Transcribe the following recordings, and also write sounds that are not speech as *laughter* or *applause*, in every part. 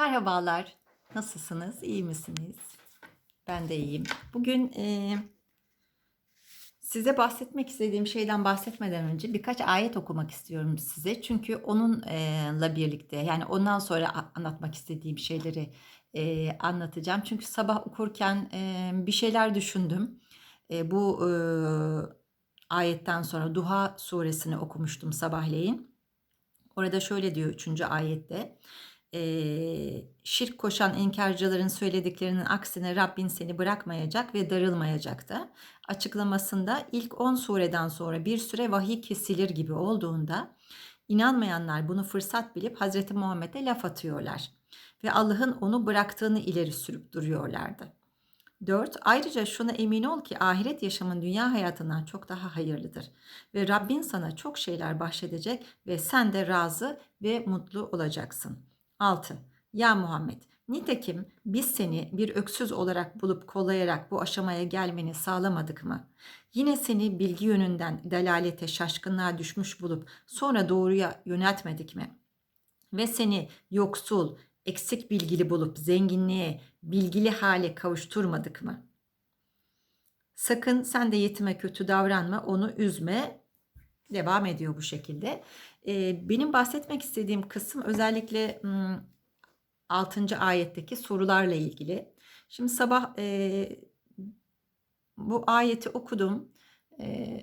Merhabalar. Nasılsınız? İyi misiniz? Ben de iyiyim. Bugün e, size bahsetmek istediğim şeyden bahsetmeden önce birkaç ayet okumak istiyorum size. Çünkü onunla birlikte yani ondan sonra anlatmak istediğim şeyleri e, anlatacağım. Çünkü sabah okurken e, bir şeyler düşündüm. E, bu e, ayetten sonra Duha suresini okumuştum sabahleyin. Orada şöyle diyor 3. ayette. Eee, şirk koşan inkarcıların söylediklerinin aksine Rabbin seni bırakmayacak ve darılmayacak da. Açıklamasında ilk 10 sureden sonra bir süre vahiy kesilir gibi olduğunda inanmayanlar bunu fırsat bilip Hazreti Muhammed'e laf atıyorlar ve Allah'ın onu bıraktığını ileri sürüp duruyorlardı. 4. Ayrıca şuna emin ol ki ahiret yaşamın dünya hayatından çok daha hayırlıdır. Ve Rabbin sana çok şeyler bahşedecek ve sen de razı ve mutlu olacaksın. 6. Ya Muhammed, nitekim biz seni bir öksüz olarak bulup kollayarak bu aşamaya gelmeni sağlamadık mı? Yine seni bilgi yönünden delalete, şaşkınlığa düşmüş bulup sonra doğruya yöneltmedik mi? Ve seni yoksul, eksik bilgili bulup zenginliğe, bilgili hale kavuşturmadık mı? Sakın sen de yetime kötü davranma, onu üzme. Devam ediyor bu şekilde. Ee, benim bahsetmek istediğim kısım özellikle 6. ayetteki sorularla ilgili. Şimdi sabah e, bu ayeti okudum e,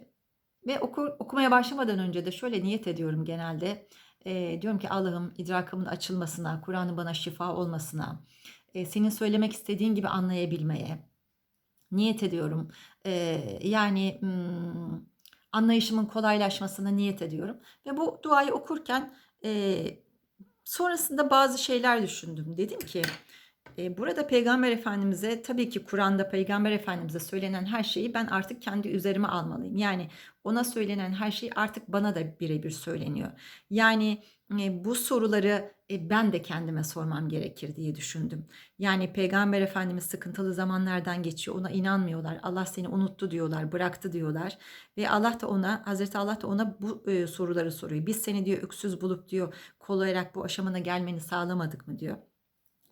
ve oku, okumaya başlamadan önce de şöyle niyet ediyorum genelde. E, diyorum ki Allah'ım idrakımın açılmasına, Kur'an'ın bana şifa olmasına, e, senin söylemek istediğin gibi anlayabilmeye niyet ediyorum. E, yani hmm, anlayışımın kolaylaşmasına niyet ediyorum. Ve bu duayı okurken e, sonrasında bazı şeyler düşündüm. Dedim ki burada Peygamber Efendimiz'e tabii ki Kur'an'da Peygamber Efendimiz'e söylenen her şeyi ben artık kendi üzerime almalıyım. Yani ona söylenen her şey artık bana da birebir söyleniyor. Yani e, bu soruları e, ben de kendime sormam gerekir diye düşündüm. Yani Peygamber Efendimiz sıkıntılı zamanlardan geçiyor. Ona inanmıyorlar. Allah seni unuttu diyorlar, bıraktı diyorlar. Ve Allah da ona, Hazreti Allah da ona bu e, soruları soruyor. Biz seni diyor öksüz bulup diyor kollayarak bu aşamana gelmeni sağlamadık mı diyor.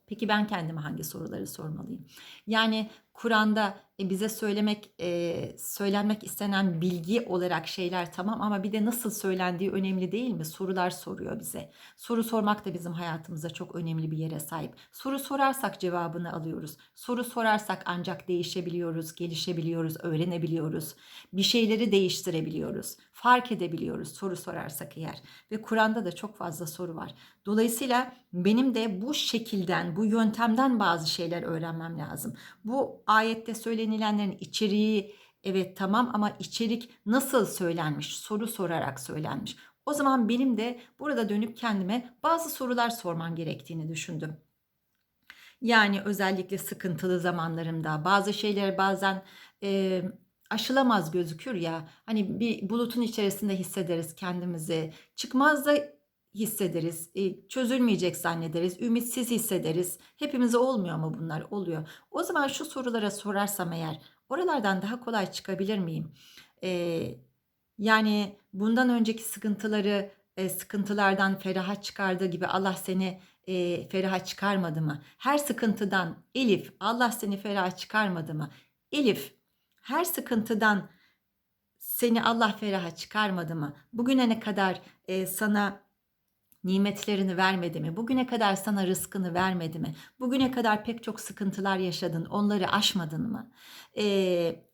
Peki ben kendime hangi soruları sormalıyım? Yani Kur'an'da e, bize söylemek e, söylenmek istenen bilgi olarak şeyler tamam ama bir de nasıl söylendiği önemli değil mi? Sorular soruyor bize. Soru sormak da bizim hayatımızda çok önemli bir yere sahip. Soru sorarsak cevabını alıyoruz. Soru sorarsak ancak değişebiliyoruz, gelişebiliyoruz, öğrenebiliyoruz. Bir şeyleri değiştirebiliyoruz. Fark edebiliyoruz soru sorarsak eğer. Ve Kur'an'da da çok fazla soru var. Dolayısıyla benim de bu şekilden, bu yöntemden bazı şeyler öğrenmem lazım. Bu ayette söylenilenlerin içeriği evet tamam ama içerik nasıl söylenmiş? Soru sorarak söylenmiş. O zaman benim de burada dönüp kendime bazı sorular sormam gerektiğini düşündüm. Yani özellikle sıkıntılı zamanlarımda bazı şeyler bazen e, aşılamaz gözükür ya. Hani bir bulutun içerisinde hissederiz kendimizi. Çıkmaz da hissederiz. E, çözülmeyecek zannederiz. Ümitsiz hissederiz. Hepimize olmuyor mu bunlar? Oluyor. O zaman şu sorulara sorarsam eğer oralardan daha kolay çıkabilir miyim? E, yani bundan önceki sıkıntıları e, sıkıntılardan feraha çıkardığı gibi Allah seni e, feraha çıkarmadı mı? Her sıkıntıdan Elif Allah seni feraha çıkarmadı mı? Elif her sıkıntıdan seni Allah feraha çıkarmadı mı? Bugüne ne kadar e, sana nimetlerini vermedi mi? Bugüne kadar sana rızkını vermedi mi? Bugüne kadar pek çok sıkıntılar yaşadın, onları aşmadın mı? Ee,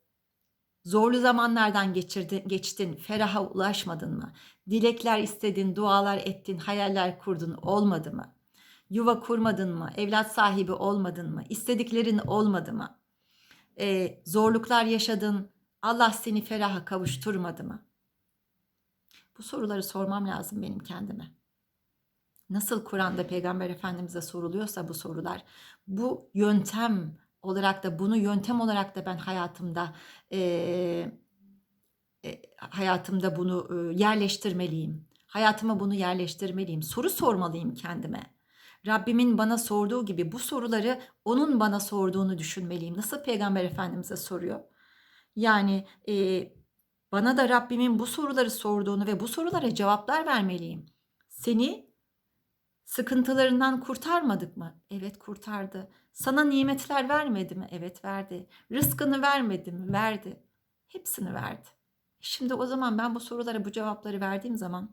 zorlu zamanlardan geçirdin, geçtin, feraha ulaşmadın mı? Dilekler istedin, dualar ettin, hayaller kurdun, olmadı mı? Yuva kurmadın mı? Evlat sahibi olmadın mı? İstediklerin olmadı mı? Ee, zorluklar yaşadın, Allah seni feraha kavuşturmadı mı? Bu soruları sormam lazım benim kendime nasıl Kur'an'da Peygamber Efendimiz'e soruluyorsa bu sorular bu yöntem olarak da bunu yöntem olarak da ben hayatımda e, e, hayatımda bunu e, yerleştirmeliyim. Hayatıma bunu yerleştirmeliyim. Soru sormalıyım kendime. Rabbimin bana sorduğu gibi bu soruları onun bana sorduğunu düşünmeliyim. Nasıl Peygamber Efendimiz'e soruyor? Yani e, bana da Rabbimin bu soruları sorduğunu ve bu sorulara cevaplar vermeliyim. Seni Sıkıntılarından kurtarmadık mı? Evet kurtardı. Sana nimetler vermedi mi? Evet verdi. Rızkını vermedi mi? Verdi. Hepsini verdi. Şimdi o zaman ben bu sorulara bu cevapları verdiğim zaman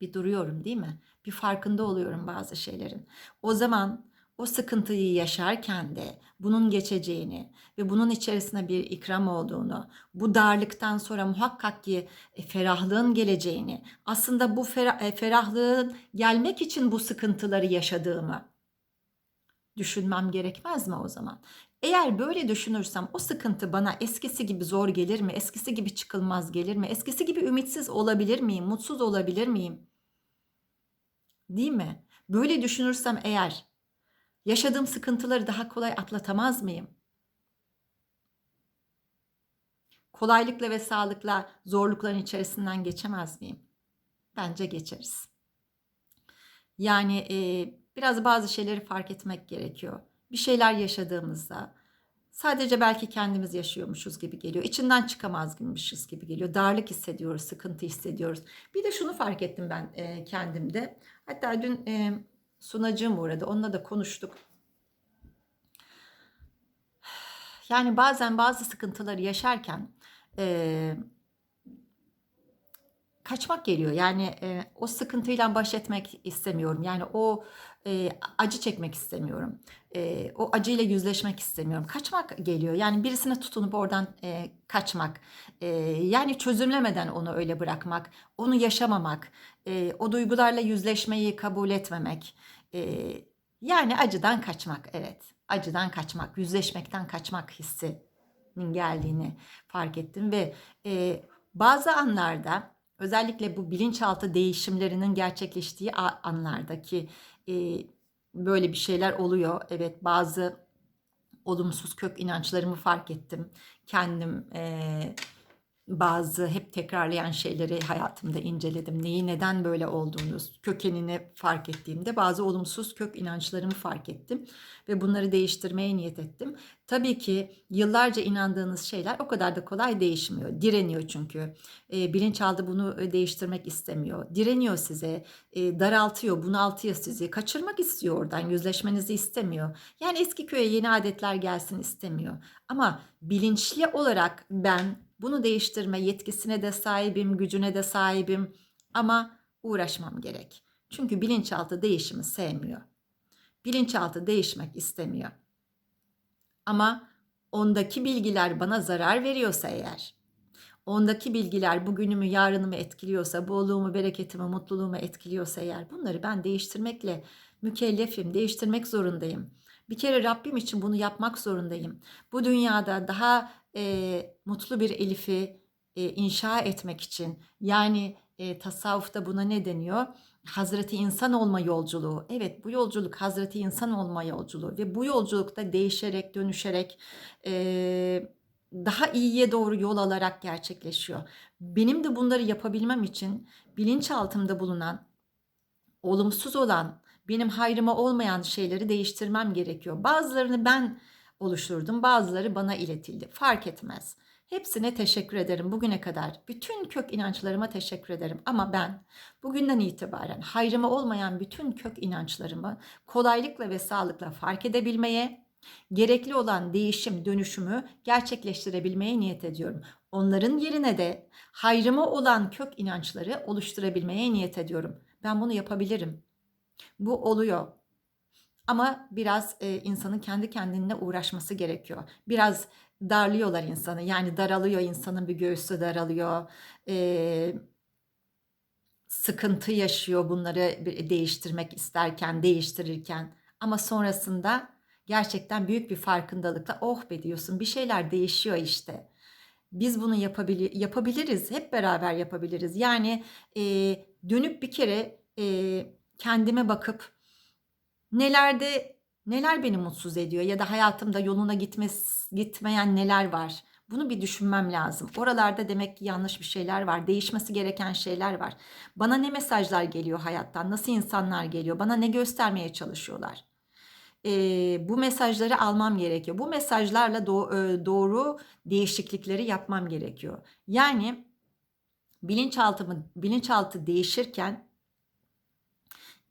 bir duruyorum değil mi? Bir farkında oluyorum bazı şeylerin. O zaman o sıkıntıyı yaşarken de bunun geçeceğini ve bunun içerisinde bir ikram olduğunu, bu darlıktan sonra muhakkak ki e, ferahlığın geleceğini, aslında bu e, ferahlığın gelmek için bu sıkıntıları yaşadığımı düşünmem gerekmez mi o zaman? Eğer böyle düşünürsem o sıkıntı bana eskisi gibi zor gelir mi? Eskisi gibi çıkılmaz gelir mi? Eskisi gibi ümitsiz olabilir miyim? Mutsuz olabilir miyim? Değil mi? Böyle düşünürsem eğer yaşadığım sıkıntıları daha kolay atlatamaz mıyım? Kolaylıkla ve sağlıkla zorlukların içerisinden geçemez miyim? Bence geçeriz. Yani e, biraz bazı şeyleri fark etmek gerekiyor. Bir şeyler yaşadığımızda sadece belki kendimiz yaşıyormuşuz gibi geliyor. İçinden çıkamazmışız gibi geliyor. Darlık hissediyoruz, sıkıntı hissediyoruz. Bir de şunu fark ettim ben e, kendimde. Hatta dün e, sunacığım uğradı. Onunla da konuştuk. *sighs* Yani bazen bazı sıkıntıları yaşarken e, kaçmak geliyor. Yani e, o sıkıntıyla baş etmek istemiyorum. Yani o e, acı çekmek istemiyorum. E, o acıyla yüzleşmek istemiyorum. Kaçmak geliyor. Yani birisine tutunup oradan e, kaçmak. E, yani çözümlemeden onu öyle bırakmak. Onu yaşamamak. E, o duygularla yüzleşmeyi kabul etmemek. E, yani acıdan kaçmak. Evet. Acıdan kaçmak. Yüzleşmekten kaçmak hissinin geldiğini fark ettim. Ve e, bazı anlarda özellikle bu bilinçaltı değişimlerinin gerçekleştiği anlardaki e, böyle bir şeyler oluyor. Evet bazı olumsuz kök inançlarımı fark ettim. Kendim e, bazı hep tekrarlayan şeyleri hayatımda inceledim. Neyi neden böyle olduğunu, kökenini fark ettiğimde bazı olumsuz kök inançlarımı fark ettim ve bunları değiştirmeye niyet ettim. Tabii ki yıllarca inandığınız şeyler o kadar da kolay değişmiyor. Direniyor çünkü. E, bilinçaltı bunu değiştirmek istemiyor. Direniyor size, e, daraltıyor, bunaltıyor sizi. Kaçırmak istiyor oradan, yüzleşmenizi istemiyor. Yani eski köye yeni adetler gelsin istemiyor. Ama bilinçli olarak ben bunu değiştirme yetkisine de sahibim, gücüne de sahibim ama uğraşmam gerek. Çünkü bilinçaltı değişimi sevmiyor. Bilinçaltı değişmek istemiyor. Ama ondaki bilgiler bana zarar veriyorsa eğer, ondaki bilgiler bugünümü, yarınımı etkiliyorsa, bolluğumu, bereketimi, mutluluğumu etkiliyorsa eğer bunları ben değiştirmekle mükellefim, değiştirmek zorundayım. Bir kere Rabbim için bunu yapmak zorundayım. Bu dünyada daha e, mutlu bir Elif'i e, inşa etmek için yani e, tasavvufta buna ne deniyor? Hazreti insan olma yolculuğu. Evet bu yolculuk Hazreti insan olma yolculuğu ve bu yolculukta değişerek, dönüşerek e, daha iyiye doğru yol alarak gerçekleşiyor. Benim de bunları yapabilmem için bilinçaltımda bulunan, olumsuz olan, benim hayrıma olmayan şeyleri değiştirmem gerekiyor. Bazılarını ben oluşturdum. Bazıları bana iletildi. Fark etmez. Hepsine teşekkür ederim bugüne kadar. Bütün kök inançlarıma teşekkür ederim. Ama ben bugünden itibaren hayrıma olmayan bütün kök inançlarımı kolaylıkla ve sağlıkla fark edebilmeye, gerekli olan değişim, dönüşümü gerçekleştirebilmeye niyet ediyorum. Onların yerine de hayrıma olan kök inançları oluşturabilmeye niyet ediyorum. Ben bunu yapabilirim. Bu oluyor. Ama biraz e, insanın kendi kendine uğraşması gerekiyor. Biraz darlıyorlar insanı. Yani daralıyor insanın bir göğsü daralıyor. E, sıkıntı yaşıyor bunları değiştirmek isterken, değiştirirken. Ama sonrasında gerçekten büyük bir farkındalıkla oh be diyorsun bir şeyler değişiyor işte. Biz bunu yapabili yapabiliriz. Hep beraber yapabiliriz. Yani e, dönüp bir kere e, kendime bakıp nelerde neler beni mutsuz ediyor ya da hayatımda yoluna gitmez, gitmeyen neler var. Bunu bir düşünmem lazım. Oralarda demek ki yanlış bir şeyler var. Değişmesi gereken şeyler var. Bana ne mesajlar geliyor hayattan? Nasıl insanlar geliyor? Bana ne göstermeye çalışıyorlar? Ee, bu mesajları almam gerekiyor. Bu mesajlarla do- doğru değişiklikleri yapmam gerekiyor. Yani bilinçaltımı bilinçaltı değişirken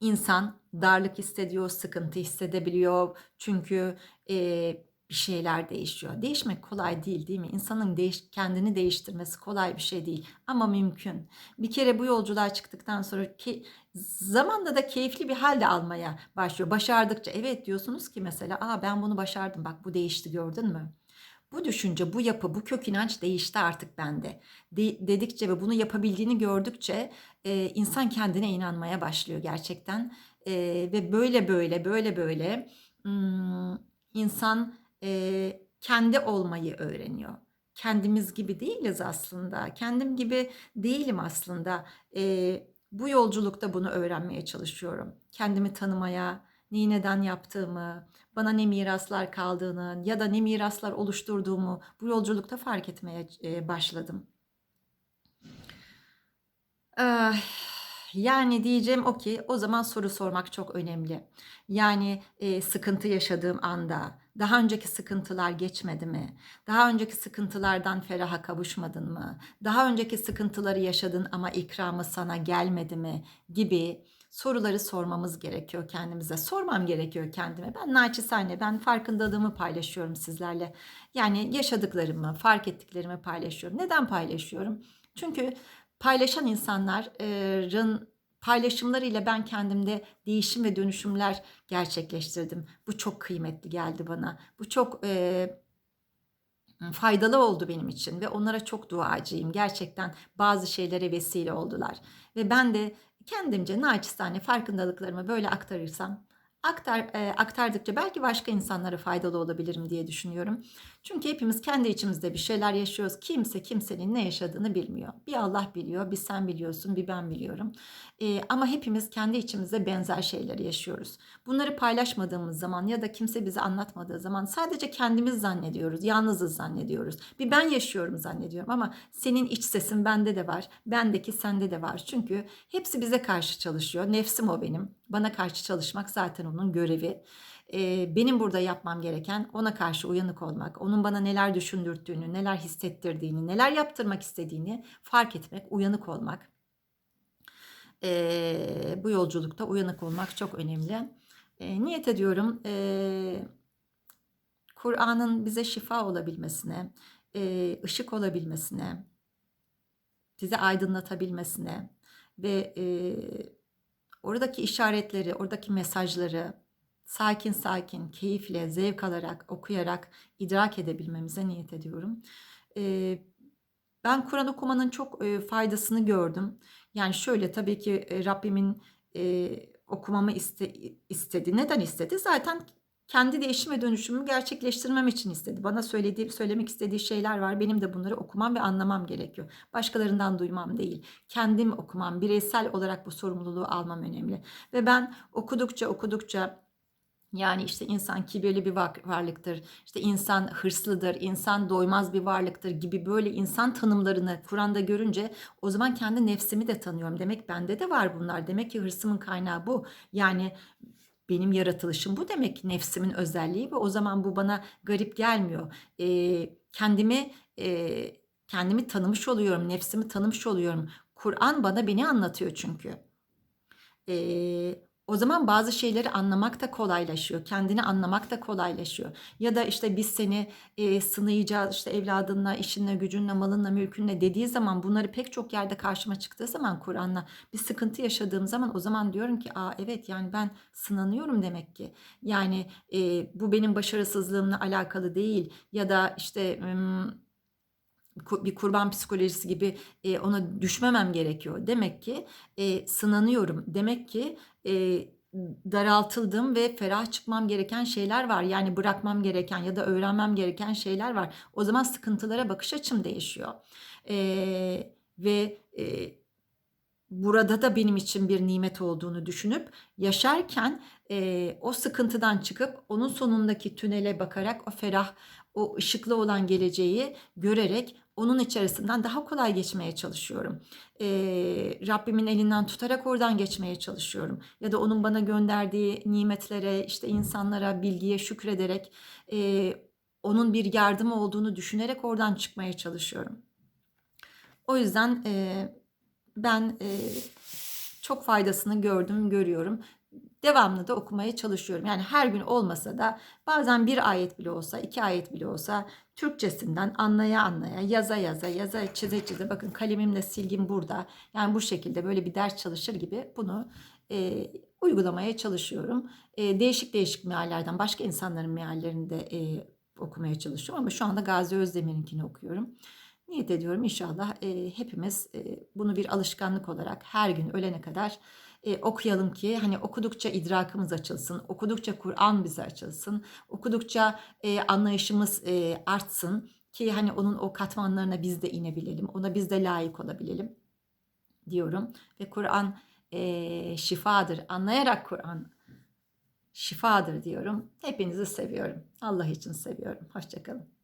insan darlık hissediyor, sıkıntı hissedebiliyor. Çünkü e, bir şeyler değişiyor. Değişmek kolay değil değil mi? İnsanın değiş, kendini değiştirmesi kolay bir şey değil ama mümkün. Bir kere bu yolculuğa çıktıktan sonra ki zamanda da keyifli bir halde almaya başlıyor. Başardıkça evet diyorsunuz ki mesela Aa, ben bunu başardım bak bu değişti gördün mü? Bu düşünce, bu yapı, bu kök inanç değişti artık bende. De- dedikçe ve bunu yapabildiğini gördükçe e, insan kendine inanmaya başlıyor gerçekten. E, ve böyle böyle böyle böyle hmm, insan e, kendi olmayı öğreniyor. Kendimiz gibi değiliz aslında. Kendim gibi değilim aslında. E, bu yolculukta bunu öğrenmeye çalışıyorum. Kendimi tanımaya, neden yaptığımı, bana ne miraslar kaldığını ya da ne miraslar oluşturduğumu bu yolculukta fark etmeye e, başladım. Ah, yani diyeceğim o ki o zaman soru sormak çok önemli. Yani e, sıkıntı yaşadığım anda daha önceki sıkıntılar geçmedi mi? Daha önceki sıkıntılardan feraha kavuşmadın mı? Daha önceki sıkıntıları yaşadın ama ikramı sana gelmedi mi? Gibi soruları sormamız gerekiyor kendimize. Sormam gerekiyor kendime. Ben naçizane, ben farkındalığımı paylaşıyorum sizlerle. Yani yaşadıklarımı, fark ettiklerimi paylaşıyorum. Neden paylaşıyorum? Çünkü paylaşan insanların paylaşımlarıyla ben kendimde değişim ve dönüşümler gerçekleştirdim. Bu çok kıymetli geldi bana. Bu çok e, faydalı oldu benim için ve onlara çok duacıyım. Gerçekten bazı şeylere vesile oldular. Ve ben de kendimce naçizane farkındalıklarımı böyle aktarırsam aktar e, aktardıkça belki başka insanlara faydalı olabilirim diye düşünüyorum. Çünkü hepimiz kendi içimizde bir şeyler yaşıyoruz. Kimse kimsenin ne yaşadığını bilmiyor. Bir Allah biliyor, bir sen biliyorsun, bir ben biliyorum. E, ama hepimiz kendi içimizde benzer şeyleri yaşıyoruz. Bunları paylaşmadığımız zaman ya da kimse bize anlatmadığı zaman sadece kendimiz zannediyoruz, yalnızız zannediyoruz. Bir ben yaşıyorum zannediyorum ama senin iç sesin bende de var, bendeki sende de var. Çünkü hepsi bize karşı çalışıyor. Nefsim o benim. Bana karşı çalışmak zaten onun görevi benim burada yapmam gereken ona karşı uyanık olmak, onun bana neler düşündürttüğünü, neler hissettirdiğini, neler yaptırmak istediğini fark etmek, uyanık olmak. E, bu yolculukta uyanık olmak çok önemli. E, niyet ediyorum e, Kur'an'ın bize şifa olabilmesine, e, ışık olabilmesine, bize aydınlatabilmesine ve e, oradaki işaretleri, oradaki mesajları sakin sakin, keyifle, zevk alarak, okuyarak idrak edebilmemize niyet ediyorum. E, ben Kur'an okumanın çok e, faydasını gördüm. Yani şöyle tabii ki e, Rabbimin e, okumamı iste, istedi. Neden istedi? Zaten kendi değişim ve dönüşümümü gerçekleştirmem için istedi. Bana söylediği, söylemek istediği şeyler var. Benim de bunları okumam ve anlamam gerekiyor. Başkalarından duymam değil. Kendim okumam, bireysel olarak bu sorumluluğu almam önemli. Ve ben okudukça okudukça yani işte insan kibirli bir varlıktır. İşte insan hırslıdır, insan doymaz bir varlıktır gibi böyle insan tanımlarını Kur'an'da görünce o zaman kendi nefsimi de tanıyorum. Demek bende de var bunlar. Demek ki hırsımın kaynağı bu. Yani benim yaratılışım bu demek nefsimin özelliği ve o zaman bu bana garip gelmiyor. Ee, kendimi e, kendimi tanımış oluyorum, nefsimi tanımış oluyorum. Kur'an bana beni anlatıyor çünkü. Ee, o zaman bazı şeyleri anlamak da kolaylaşıyor. Kendini anlamak da kolaylaşıyor. Ya da işte biz seni e, sınayacağız işte evladınla, işinle, gücünle, malınla, mülkünle dediği zaman bunları pek çok yerde karşıma çıktığı zaman Kur'an'la bir sıkıntı yaşadığım zaman o zaman diyorum ki aa evet yani ben sınanıyorum demek ki. Yani e, bu benim başarısızlığımla alakalı değil ya da işte... Hmm, bir kurban psikolojisi gibi e, ona düşmemem gerekiyor. Demek ki e, sınanıyorum. Demek ki e, daraltıldım ve ferah çıkmam gereken şeyler var. Yani bırakmam gereken ya da öğrenmem gereken şeyler var. O zaman sıkıntılara bakış açım değişiyor. E, ve e, burada da benim için bir nimet olduğunu düşünüp yaşarken e, o sıkıntıdan çıkıp onun sonundaki tünele bakarak o ferah, o ışıklı olan geleceği görerek onun içerisinden daha kolay geçmeye çalışıyorum. Ee, Rabbimin elinden tutarak oradan geçmeye çalışıyorum. Ya da onun bana gönderdiği nimetlere, işte insanlara, bilgiye şükrederek e, onun bir yardımı olduğunu düşünerek oradan çıkmaya çalışıyorum. O yüzden e, ben e, çok faydasını gördüm, görüyorum. Devamlı da okumaya çalışıyorum. Yani her gün olmasa da bazen bir ayet bile olsa, iki ayet bile olsa Türkçesinden anlaya anlaya, yaza yaza, yaza çize çize. Bakın kalemimle silgim burada. Yani bu şekilde böyle bir ders çalışır gibi bunu e, uygulamaya çalışıyorum. E, değişik değişik meallerden, başka insanların meallerini de e, okumaya çalışıyorum. Ama şu anda Gazi Özdemir'inkini okuyorum. Niyet ediyorum inşallah e, hepimiz e, bunu bir alışkanlık olarak her gün ölene kadar e, okuyalım ki hani okudukça idrakımız açılsın, okudukça Kur'an bize açılsın, okudukça e, anlayışımız e, artsın ki hani onun o katmanlarına biz de inebilelim, ona biz de layık olabilelim diyorum ve Kur'an e, şifadır. Anlayarak Kur'an şifadır diyorum. Hepinizi seviyorum. Allah için seviyorum. Hoşçakalın.